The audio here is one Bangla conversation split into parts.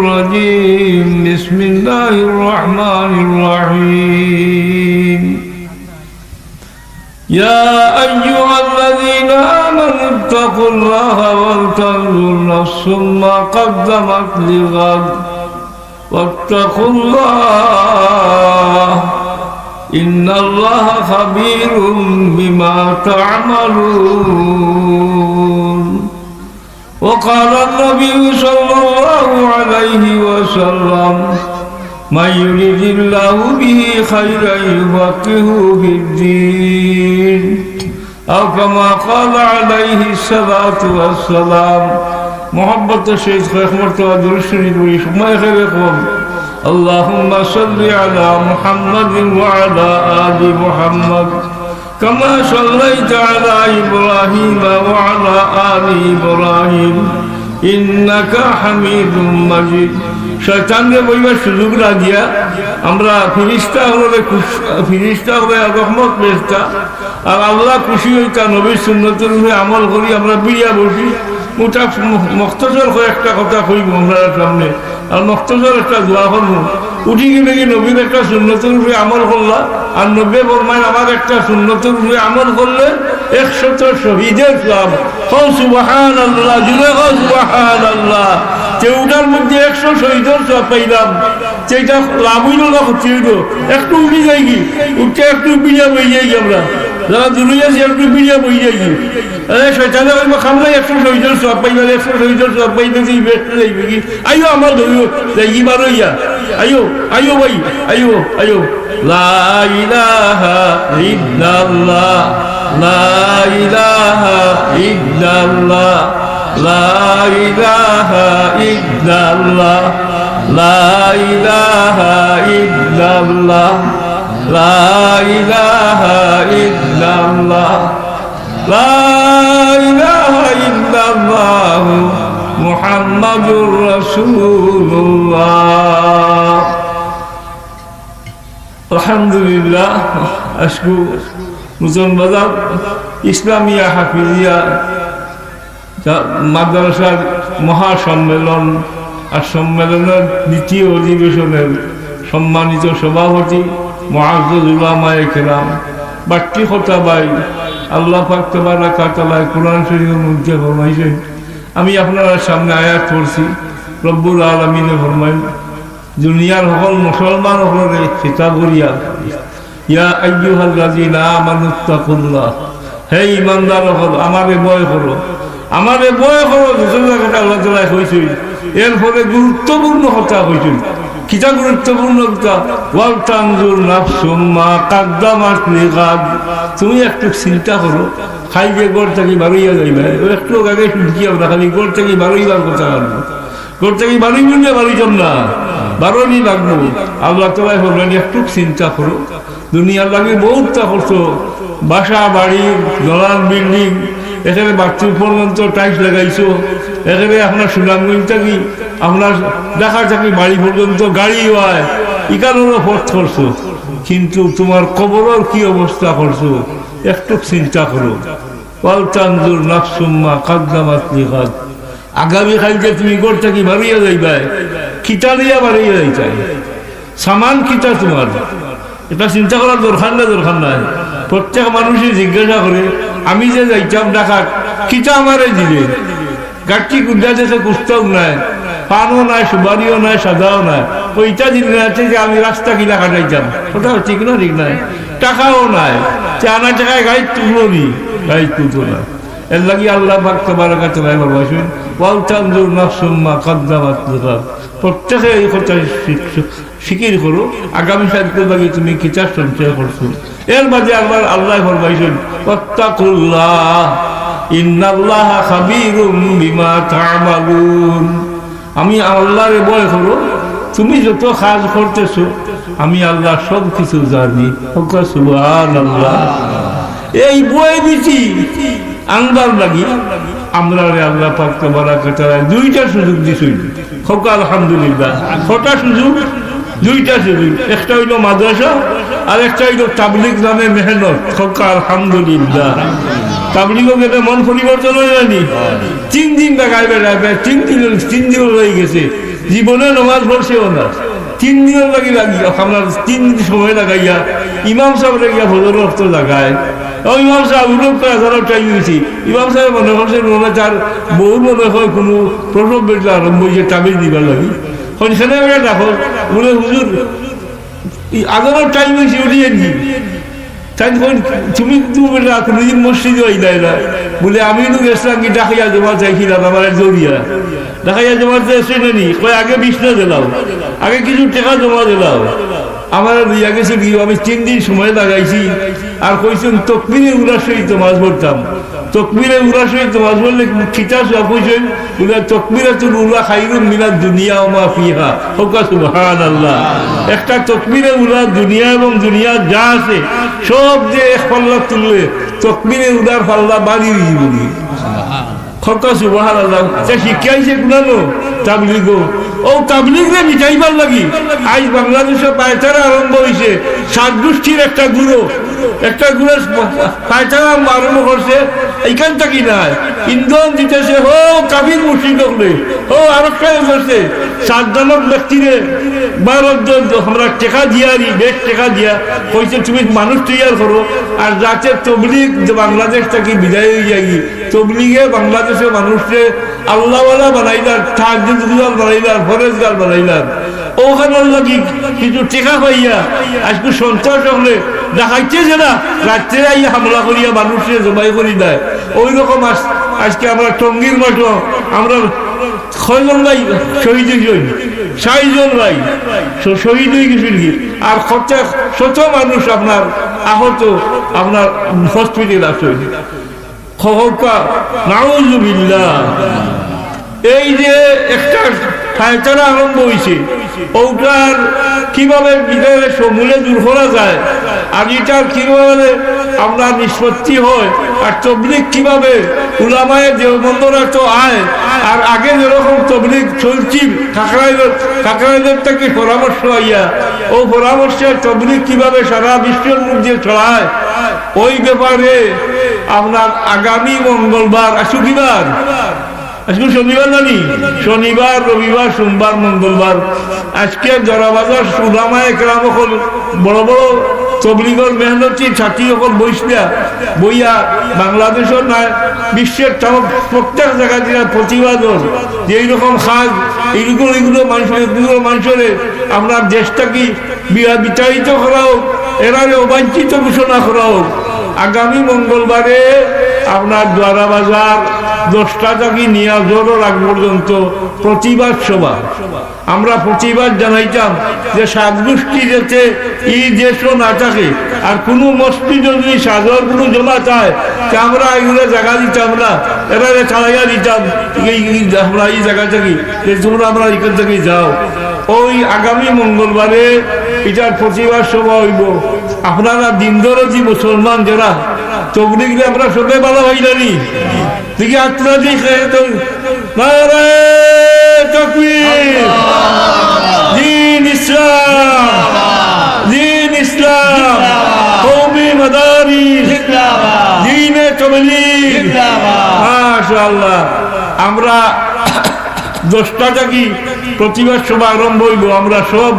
الرجيم. بسم الله الرحمن الرحيم. يا أيها الذين آمنوا اتقوا الله ولتنظر نفس ما قدمت لغد. واتقوا الله. إن الله خبير بما تعملون. وقال النبي صلى الله عليه وسلم من يريد الله به خيرا يفقهه في الدين أو كما قال عليه الصلاة والسلام محبة الشيخ رحمة الله درشني بريش ما يخيركم اللهم صل على محمد وعلى آل محمد كما صليت على إبراهيم وعلى آل إبراهيم إنك حميد مجيد শয়তানকে বইবার সুযোগ না দিয়া আমরা ফিরিস্তা হলে ফিরিস্তা হলে রহমত বেস্তা আর আল্লাহ খুশি হইতা নবীর সুন্নতের উপরে আমল করি আমরা বিড়িয়া বসি ওটা মক্তজর হয়ে একটা কথা কইব আমরা সামনে আর মক্তজর একটা দোয়া করবো উঠি গেলে কি নবীর একটা শূন্যতের উপরে আমল করলা, আর নব্বই বর্মায় আমার একটা শূন্যতের উপরে আমল করলে একশত শহীদের সব সুবাহান আল্লাহ হো সুবাহান আল্লাহ চেউটার মধ্যে একশো শহীদের সব পাইলাম সেইটা লাভ না হচ্ছে একটু উঠে যাই কি, উঠে একটু বিজয় হয়ে যাই আমরা। যারা দূরে আছি একটু বিড়িয়া বই যাই আরে শৈতানে কইব খামলাই একশো শহীদের সব পাইবা একশো শহীদের সব পাইবে কি বেস্ট যাইবে কি আইও আমার ধরিও যাই কি বারো ইয়া। আইও আইও ভাই আইও আইও লা ইলাহা ইল্লাল্লাহ, লা ইলাহা ইল্লাল্লাহ, লা ইলাহা ইল্লাল্লাহ, লা ইলাহা ইল্লাল্লাহ। লা ইলাহা ইল্লাল্লাহ, লা ইলাহা ইল্লাল্লাহ মুহাম্মাদুর রাসূলুল্লাহ। আলহামদুলিল্লাহ আজকু নতুন বাজার ইসলামিয়া হাফিজিয়া মাদ্রাসার মহাসম্মেলন আর সম্মেলনের দ্বিতীয় অধিবেশনের সম্মানিত সভাপতি কথা মধ্যে আমি আপনার সামনে আয়াত করছি রব্বুল আলমিনে ফরমাই দুনিয়ার সকল মুসলমান সকলে খিতাব করিয়া ইয়া আইয়ুহাল হে ইমানদার হল আমারে ভয় করো, আমারে ভয় করো দুজন জায়গাটা আল্লাহ তাআলা কইছেন। এরপরে গুরুত্বপূর্ণ কথা কইছেন। কিতা গুরুত্বপূর্ণ তুমি একটু চিন্তা করো, খাইবে গড় থাকি যাইবে। একটু আগে শুনছি আমরা, খালি থাকি কথা থাকি না বারোনি লাগবো আল্লাহ তোলাই বলবেন একটু চিন্তা করো। দুনিয়ার লাগে বহুতটা করছ। বাসা, বাড়ি দলান বিল্ডিং, এখানে বাথরুম পর্যন্ত টাইলস লাগাইছো। এখানে আপনার সুনামগঞ্জ থাকি আপনার দেখা থাকি বাড়ি পর্যন্ত গাড়ি হয়। ইকানোরও পথ করছ। কিন্তু তোমার কবরের কি অবস্থা করছ? একটু চিন্তা করো। ওয়াল তানজুর নাফসুম্মা কাদ্দামাত আগামী কালকে তুমি গড় থাকি বাড়িয়ে যাইবা খিতা দিয়া বাড়িয়ে যাইতাই সামান খিতা তোমার? এটা চিন্তা করার দরকার না, দরকার নাই। প্রত্যেক মানুষই জিজ্ঞাসা করে, আমি যে যাইতাম ডাকাত খিতা আমারে দিলে গাঠি গুড্ডা দেখে কুস্তাও নাই, পানও নাই সুবারিও নাই সাদাও নাই। ওইটা দিন আছে যে আমি রাস্তা কিনা কাটাইতাম ওটা ঠিক না, ঠিক নাই। টাকাও নাই। চানা টাকায় গাড়ি তুলো নি? গাড়ি তুলতো না। এর লাগি আল্লাহ পাক তোমার কাছে ভাই বলবেন ওয়াল তানজুর নাফসুম্মা কাদ্দামাত লিগাদ প্রত্যেকে এই কথা ফিকির করো। আগামী সাহিত্যের লাগে তুমি কিতাব সঞ্চয় করছ? এর মাঝে আল্লাহ আল্লাহ ফরমাইছেন, ওয়াত্তাকুল্লাহ। ইন্নাল্লাহ খাবীরুম বিমা আমি আল্লাহরে ভয় করো, তুমি যত কাজ করতেছো, আমি আল্লাহ সব কিছু জানি সুবহানাল্লাহ। এই বই দিছি আনবার লাগি, আমরা আল্লাহ দুইটা সুযোগ দুইটা আর একটা হইল তাবলিক নামে মেহনত হোক আলহামদুলিল্লাহ। তাবলিগও গেলে মন পরিবর্তন হয়ে যায়নি। তিন দিন দেখায় বেড়াবে, তিন দিন তিন দিন হয়ে গেছে। জীবনে নমাজ পড়ছেও না। তিন দিনের লাগি লাগি আপনার তিন দিন সময় লাগাইয়া, ইমাম সাহেব লাগিয়া ফজর রক্ত লাগায়। ও ইমাম সাহেব উল্লেখ করে হাজার টাইম দিয়েছি। ইমাম সাহেব মনে করছে মনে তার বহু মনে হয় কোনো প্রসব বেটা আরম্ভ হয়েছে তামিল দিবার লাগি। সেখানে দেখো, বলে হুজুর আগানোর টাইম হয়েছে উড়িয়ে নি তাই তুমি তুমি না কোনোদিন মসজিদে হই নাই না বলে, আমি তো গেছিলাম কি ডাকাইয়া জমা চাইছিলাম আমার জড়িয়া ডাকাইয়া জমা চাইছে নি। কয়, আগে বিছনা দিলাম আগে কিছু টাকা জমা দিলাম আমার দিয়া গেছে কি? আমি তিন দিন সময় লাগাইছি। আর কইছেন তকমিরে উড়ার সহিত মাছ পড়তাম। তকমিরে উড়ার সহিত মাছ পড়লে খিতা সব কইছেন বলে তকমিরে তো উড়া খাইরুম মিনার দুনিয়া ও মা ফিহা। হোকা সুবহান আল্লাহ একটা তকমিরে উড়া দুনিয়া এবং দুনিয়া যা আছে সব যে এক পাল্লা তুললে তকমিরে উড়ার পাল্লা বাড়ি বলি খরকা সুবহান আল্লাহ সে শিক্ষাইছে কোনানো তাবলিগ ও তাবলিগ রে মিটাইবার লাগি। আজ বাংলাদেশে পায়চারা আরম্ভ হয়েছে সাত গোষ্ঠীর একটা গুরু। একটা গুরু পায়চারা আরম্ভ করছে। এইখান থেকে নাই? ইন্ধন দিতেছে ও কাবির মুসিদ ও আরও কাজ করছে। সাতজনক ব্যক্তিরে বারো আমরা টেকা দিয়ারি বেশ টেকা দিয়া। কইছে, তুমি মানুষ তৈয়ার করো। আর যাতে তবলিগ বাংলাদেশ থেকে বিদায় হয়ে যাই তবলিগে বাংলাদেশের মানুষকে আল্লাহওয়ালা বানাইলার তাহাজুদার বানাইলার ফরেজগার বানাইলার ওখানে লাগি কিছু টেকা পাইয়া, আজকে সন্ত্রাস হলে দেখাইছে যে না, রাত্রে আইয়া হামলা করিয়া মানুষকে জমাই করি দেয়। ওই রকম আজকে আমরা টঙ্গির মাঠে আমরা ছয়জন ভাই শহীদ হয়েছেন ষাটজন ভাই শহীদ হয়ে গেছেন কি আর খরচা শত মানুষ আপনার আহত, আপনার হসপিটাল আসেন খবরটা, নাউজুবিল্লাহ। এই যে একটা ফায়চারা আরম্ভ হয়েছে ওটার কীভাবে ভিতরে সমূলে দূর করা যায়, আর এটার কীভাবে আপনার নিষ্পত্তি হয় আর তবলিক কীভাবে উলামায় দেওবন্দরা তো আয়, আর আগে যেরকম তবলিক চলছি কাকরাইদের কাকরাইদের থেকে পরামর্শ আইয়া ও পরামর্শে তবলিক কীভাবে সারা বিশ্বের মধ্যে ছড়ায়, ওই ব্যাপারে আপনার আগামী মঙ্গলবার শুক্রবার আজকে শনিবার জানি শনিবার, রবিবার, সোমবার, মঙ্গলবার। আজকে জরাবাজার সুদামা একরাম হল বড় বড় তবলিগর মেহনতি, ছাত্রী সকল বৈশিয়া বইয়া বাংলাদেশের না, বিশ্বের প্রত্যেক জায়গা দিয়ে প্রতিবাদন। যে এইরকম খাজ, এইগুলো মানুষের এগুলো মানুষের, আপনার দেশটাকে বিতাড়িত করা হোক, এরারে অবাঞ্ছিত ঘোষণা করা হোক। আগামী মঙ্গলবারে আপনার দ্বারা বাজার দশটা থেকে নিয়া জোরের আগ পর্যন্ত প্রতিবাদ সভা। আমরা প্রতিবাদ জানাইতাম যে সাত গোষ্ঠী যাতে এই দেশও না থাকে, আর কোনো মসজিদ যদি সাগর কোনো জমা চায় তা আমরা এগুলো জায়গা দিতাম না। এরা ছাড়াইয়া দিতাম আমরা এই জায়গা থেকে যে তোমরা আমরা এখান থেকে যাও। ওই আগামী মঙ্গলবারে এটার প্রতিবাদ সভা হইব। আপনারা দিন ধরে যে মুসলমান যারা তবলিগলে আমরা সবাই ভালো হই জানি দেখি আত্মা দিকে তো দিন ইসলাম দিন ইসলাম, কৌমি মাদারি, দিনে তবলিগ মাশাআল্লাহ, আমরা দশটা থাকি প্রতিবাদ সভা আরম্ভ হইব, আমরা সব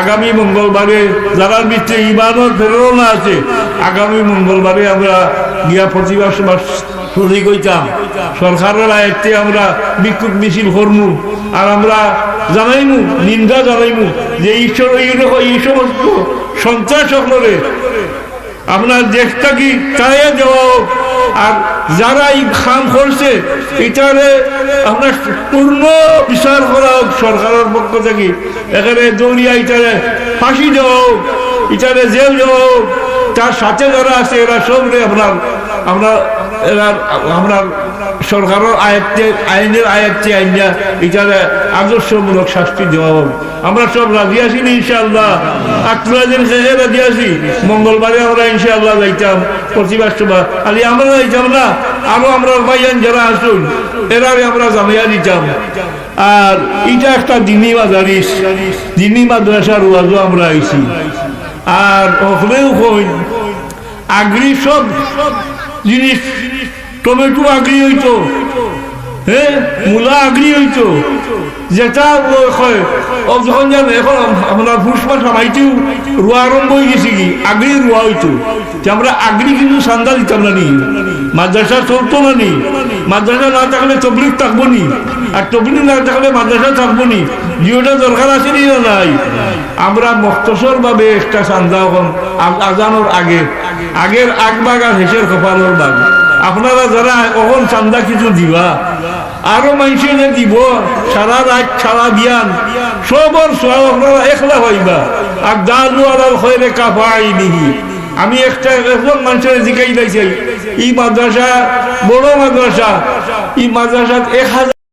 আগামী মঙ্গলবারে যারা ভিতরে ইমানের প্রেরণা আছে, আগামী মঙ্গলবারে আমরা গিয়া প্রতিবাদ সভা সরকারের আয়ত্তে আমরা বিক্ষোভ মিছিল করমু, আর আমরা জানাইমু, নিন্দা জানাইমু যে ঈশ্বর, এই সমস্ত সন্ত্রাস সকলের আপনার দেশটা কি চাইয়ে দেওয়া হোক আর যারা এই খাম করছে, এটারে আমরা পূর্ণ বিচার করা হোক সরকারের পক্ষ থেকে। এখানে দৌড়িয়া এটারে ফাঁসি দেওয়া হোক, এটারে জেল দেওয়া হোক, তার সাথে যারা আছে, এরা সব আপনার আমরা আপনার সরকারের আয়ত্তে আইনের আয়ত্তে আইনা এটারে আদর্শমূলক শাস্তি দেওয়া হোক। আমরা সব রাজি আছি না, ইনশাআল্লাহ। দিন শেষে রাজি আছি। মঙ্গলবারে আমরা ইনশাআল্লাহ যাইতাম প্রতিবাদ সভা খালি আমরা যাইতাম না, আরও আমরা ভাইয়ান যারা আসুন, এরারে আমরা জামিয়া দিতাম। আর এটা একটা দিনী মাদারিস, দিনী মাদ্রাসার ওয়াজও আমরা আইছি। আর ওখানেও কই, আগ্রি সব জিনিস টমেটো আগেই হইতো। হ্যাঁ মূলা আগড়ি হইতো। যেটা যখন জান, এখন আপনার ফুসপা সামাইতেও রোয়া আরম্ভ হয়ে গেছে কি? আগড়ি রোয়া হইতো। আমরা আগড়ি কিন্তু সান্দা দিতাম না নি মাদ্রাসা চলতো না নি মাদ্রাসা না থাকলে তবলিক থাকব নি আর তবলিক না থাকলে মাদ্রাসা থাকব নি জিওটা দরকার আছে নি না নাই? আমরা মক্তসর ভাবে একটা চান্দা এখন আজানোর আগে আগের আগ। বাগ আর হেসের কপালের বাগ আপনারা যারা কখন চান্দা কিছু দিবা, আরও মানুষের দিব, সারা রাত, সারা বিয়ান সবর সব আপনারা একলা হইবা। আর দালু আলাল হয়ে কাপাই নিহি আমি একটা একজন মানুষের জিকাই লাইছি এই মাদ্রাসা, বড় মাদ্রাসা, এই মাদ্রাসাত এক হাজার